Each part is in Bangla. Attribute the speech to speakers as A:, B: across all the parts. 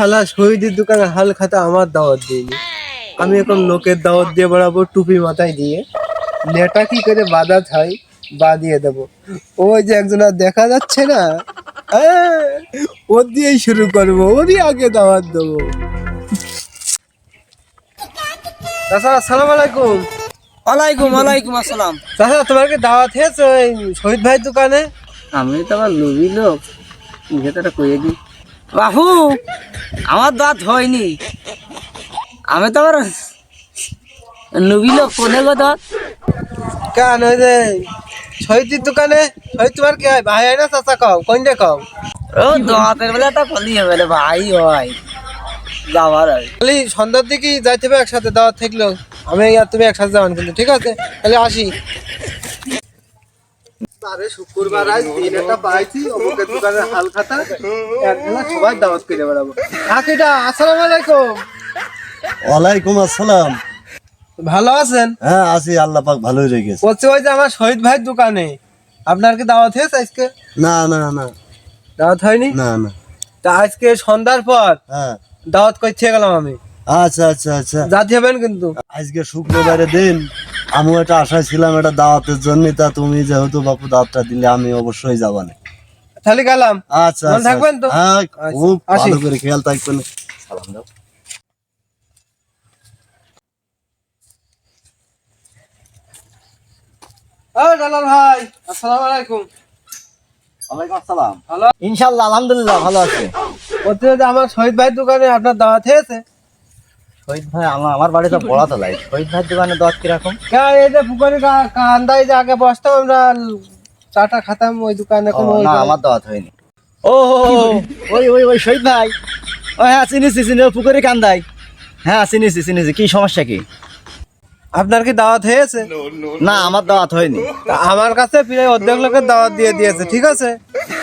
A: শালা শহীদের দোকানে হাল খাতা আমার দাওয়াত দিইনি আমি এখন লোকের দাওয়াত দিয়ে বেড়াবো টুপি মাথায় দিয়ে। নেটা কি করে বাধা ছাই বা দিয়ে দেবো। ওই যে একজন আর দেখা যাচ্ছে না আহ, ওর দিয়েই শুরু করব ওরই আগে দাওয়াত দেবো। চাচা আসসালামু আলাইকুম।
B: ওয়ালাইকুম ওয়ালাইকুম আসসালাম।
A: চাচা তোমার কি দাওয়াত হয়েছে ওই শহীদ ভাইয়ের দোকানে?
B: আমি তো আবার লুবি লোক ভেতরে কয়ে দি বাহু আমার দাঁত হয়নি। আমি তো আবার লুবি লোক কোনে গো দাঁত?
A: কেন ওই যে শহীদের দোকানে শহীদ তোমার কি হয়? ভাই হয় না চাচা কও? কোনটা কও?
B: ও দাঁতের বেলা তো কলি হবে রে ভাই হয় আর।
A: খালি সন্ধ্যার দিকে যাইতে হবে একসাথে দাওয়াত থাকল আমি আর তুমি একসাথে যাবেন কিন্তু ঠিক আছে? তাহলে আসি। আরে শুক্রবার আজ দিন একটা পাইছি অমুকের দোকানের হাল খাতা একবেলা সবাই দাওয়াত করে বেড়াবো। কাকিটা আসসালামু আলাইকুম।
C: ওয়ালাইকুম আসসালাম।
A: ভালো আছেন?
C: হ্যাঁ আছি আল্লাহ পাক ভালোই রেখেছে।
A: বলছে ওই যে আমার শহীদ ভাইয়ের দোকানে আপনার কি দাওয়াত হয়েছে আজকে?
C: না না না।
A: দাওয়াত হয়নি?
C: না না।
A: তা আজকে সন্ধ্যার পর
C: হ্যাঁ।
A: দাওয়াত করতে গেলাম আমি।
C: আচ্ছা আচ্ছা আচ্ছা।
A: যাতে হবেন কিন্তু।
C: আজকে শুক্রবারের দিন আমি একটা আশায় ছিলাম এটা দাওয়াতের জন্য তা তুমি যেহেতু বাপু দাওয়াতটা দিলে আমি অবশ্যই যাবানে
A: তাহলে গেলাম।
C: আচ্ছা আচ্ছা
A: থাকবেন তো?
C: হ্যাঁ
A: আচ্ছা,
C: খুব ভালো করে খেয়াল থাকবেন। সালাম দাও।
A: ভাই আসসালামু আলাইকুম।
C: ওয়ালাইকুম আসসালাম।
A: ভালো
C: ইনশাআল্লাহ আলহামদুলিল্লাহ ভালো আছে।
A: আমার শহীদ ভাইয়ের দোকানে আপনার দাওয়াত হয়েছে?
C: শহীদ ভাই আমার আমার বাড়িতে পড়া তো লাই শহীদ ভাইয়ের দোকানে দাওয়াত কীরকম?
A: কে এই যে পুকুরি কান্দায় যে আগে বসতাম আমরা চাটা খাতাম ওই দোকানে এখন ওই
C: না আমার দাওয়াত হয়নি।
D: ও ওই ওই ওই শহীদ ভাই। ও হ্যাঁ চিনিছি চিনি পুকুরে কান্দাই হ্যাঁ চিনিছি চিনিছি কি সমস্যা কি?
A: আপনার কি দাওয়াত হয়েছে?
D: না আমার দাওয়াত হয়নি।
A: আমার কাছে প্রায় অর্ধেক লোকের দাওয়াত দিয়ে দিয়েছে ঠিক আছে?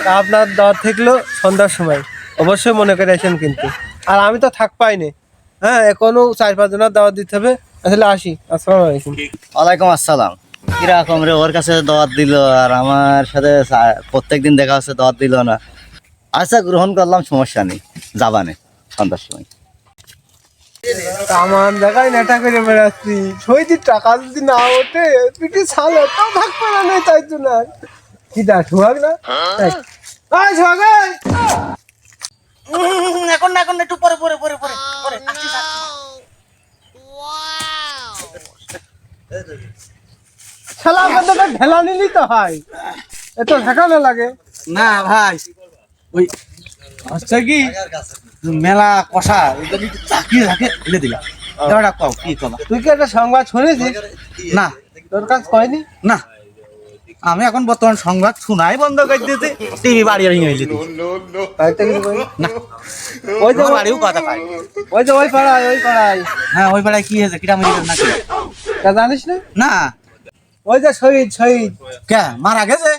A: তা আপনার দাওয়াত থাকল সন্ধ্যার সময়। অবশ্যই মনে করে আসেন কিন্তু। আর আমি তো থাক পাইনি। হ্যাঁ এখনও চার পাঁচ জনের দাওয়াত দিতে হবে। আসলে আসি। আসসালামু আলাইকুম।
D: ওয়ালাইকুম আসসালাম। কীরকম রে ওর কাছে দাওয়াত দিল আর আমার সাথে প্রত্যেক দিন দেখা হচ্ছে দাওয়াত দিল না। আচ্ছা গ্রহণ করলাম সমস্যা নেই। যাবানে সন্ধ্যার সময়।
A: আমার জায়গায় নেটা করে বেড়াচ্ছি। শহীদের টাকা যদি না ওঠে পিঠে ছাল তাও থাকবে না নেই তাই তো না কি দা ঠুয়াক না!
B: এখন না এখন একটু পরে পরে পরে পরে পরে
A: শালা আপনাদের তো ঢেলা নিলি তো হয় এত ঠেকানো লাগে।
B: না ভাই ওই হচ্ছে কি মেলা কষা চাকিয়ে রাখে এলে দিলা দাঁড়া কও কি কবা?
A: তুই কি একটা সংবাদ শুনেছিস?
B: না।
A: তোর কাজ কয়নি?
B: না। আমি এখন বর্তমান সংবাদ শোনাই বন্ধ করে দিয়েছি টিভি বাড়ি দিয়েছি
A: বাড়িতে
B: না।
A: ওই যে
B: বাড়িও কথা পাই
A: ওই যে ওই পাড়ায় ওই পাড়ায়।
B: হ্যাঁ ওই পাড়ায় কি হয়েছে কিরা মেরে নাকি?
A: জানিস না?
B: না।
A: ওই যে শহীদ শহীদ।
B: কে? মারা গেছে?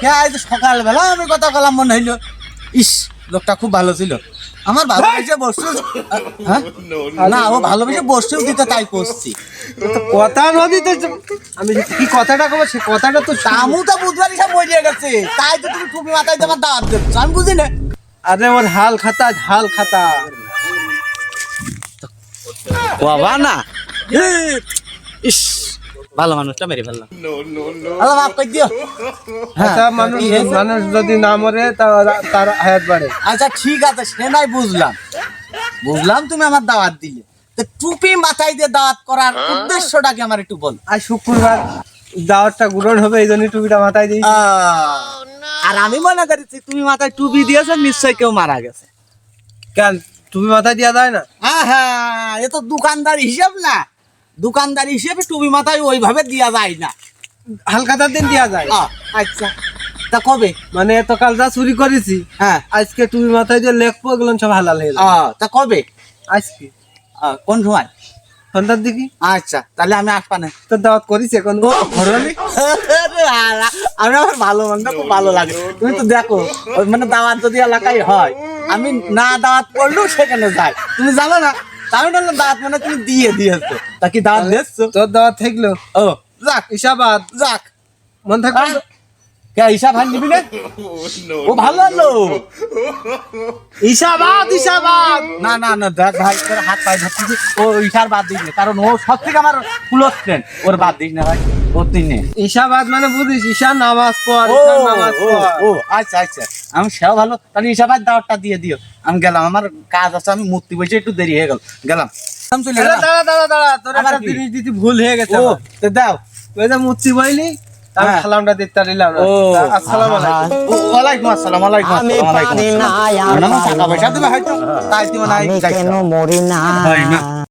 B: কে? আজ সকালবেলা আমি কথা কলাম মনে হইল ইস লোকটা খুব ভালো ছিল। আমার ভালোবেসে বসছে হ্যাঁ? না ও ভালোবেসে বসছেও দিতে তাই করছি।
A: কথা নদীতে চ- আমি কি কথাটা কব সে কথাটা তো সামু
B: তো বুধবার সব মরিয়ে গেছে। তাই তো তুমি টুপি মাথায় তোমার দাওয়াত দিচ্ছ আমি বুঝি না।
A: আরে ওর হাল খাতা হাল খাতা।
B: বাবা না। ইস। ভালো মানুষটা মেরে ফেললাম। আল্লাহ মাফ করে দিও। হ্যাঁ,
A: আচ্ছা মানুষ মানুষ যদি না মরে তার হায়াত বাড়ে।
B: আচ্ছা ঠিক আছে সে নাই বুঝলাম। বুঝলাম তুমি আমার দাওয়াত দিলে। তো টুপি মাথায় দিয়ে দাওয়াত করার উদ্দেশ্যটা কি আমার একটু বল।
A: আর শুক্রবার দাওয়াতটা গ্রহণ হবে এই জন্য টুপিটা মাথায় দিই
B: আর আমি মনে করেছি তুমি মাথায় টুপি দিয়েছ নিশ্চয়ই কেউ মারা গেছে।
A: কেন? টুপি মাথায় দেওয়া যায় না?
B: হ্যাঁ হ্যাঁ এ তো দোকানদার হিসাব না। দোকানদার হিসেবে টুপি মাথায় ওইভাবে দেওয়া যায় না।
A: হাল দিন দেওয়া যায়?
B: আচ্ছা। তা কবে?
A: মানে এত কাল যা চুরি করেছি
B: হ্যাঁ।
A: আজকে টুপি মাথায় যে লেখবো এগুলো সব হালাল হয়ে
B: তা কবে?
A: আজকে।
B: কোন সময়?
A: সন্ধ্যার দিকে।
B: আচ্ছা তাহলে আমি আসবা না
A: তো দাওয়াত করিস এখন।
B: আমি আমার ভালো মন্দ খুব ভালো লাগে। তুমি তো দেখো মানে দাওয়াত যদি এলাকায় হয় আমি না দাওয়াত করলেও সেখানে যাই। তুমি জানো না আমি বললাম দাঁত মানে তুমি দিয়ে দিয়েছ। তা কি দাঁত দিয়েছ?
A: তোর দাঁত থাকল।
B: ও যাক
A: ইসাবাদ
B: যাক।
A: মন
B: কে নিবি না? ও ভালো হলো। না না না দেখ ভাই তোর হাত পায়ে ও ইশার বাদ দিস না কারণ ও সব থেকে আমার ক্লোজ ফ্রেন্ড ওর বাদ দিস না ভাই। নে
A: মানে বুঝিস ঈশা নামাজ পড়
B: ও
A: নামাজ পড়।
B: ও আচ্ছা আচ্ছা। আমি সেও ভালো তাহলে ইশাবাদ দাওয়াতটা দিয়ে দিও। আমি গেলাম আমার কাজ আছে আমি মূর্তি বসে একটু দেরি হয়ে গেল। গেলাম। আমি চলে
A: আরে
B: গেলাম।
A: দাঁড়া দাঁড়া দাঁড়া তোর একটা জিনিস দিতে ভুল হয়ে গেছে
B: ও তো দাও।
A: তুই যে মুচ্ছি বইলি। সালামটা দিতে দিলাম। না আলাইকুম।
B: ওয়ালাইকুম আসসালাম ওয়ালাইকুম আসসালাম ওয়ালাইকুম টাকা পয়সা দেবে হয়তো? তাই তুমি নাই
E: কেন মরি
B: না।